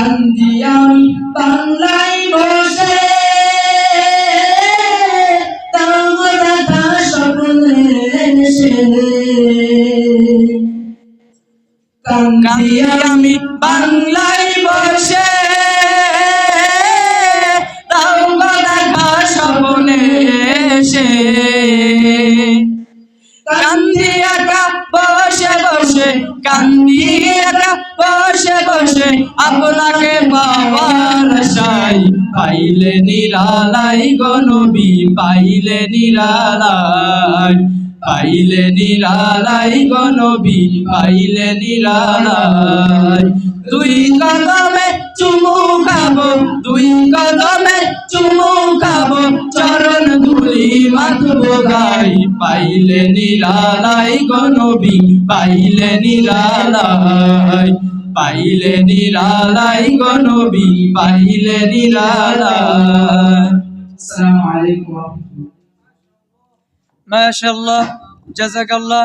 কান্দি আমি বাংলায় বসে। কান্দি আমি বাংলায় বসে। তাও দেখা বসে কান্দি একা বসে বসে আপনাকে পাওয়ার আশাই পাইলে নিরালাই গনবি পাইলে নিরালাই পাইলে নিরালাই গনবি পাইলে নিরালাই দুই কদমে চুমু খাব, দুই কদমে চুমু ধুলি মাথবো গাই পাইলে নিরালাই গনবি পাইলে নিরালাই পাইলে নিরালাই গনবি পাইলে নিরালাই। আসসালামু আলাইকুম। মাশাআল্লাহ, জাযাকাল্লাহ।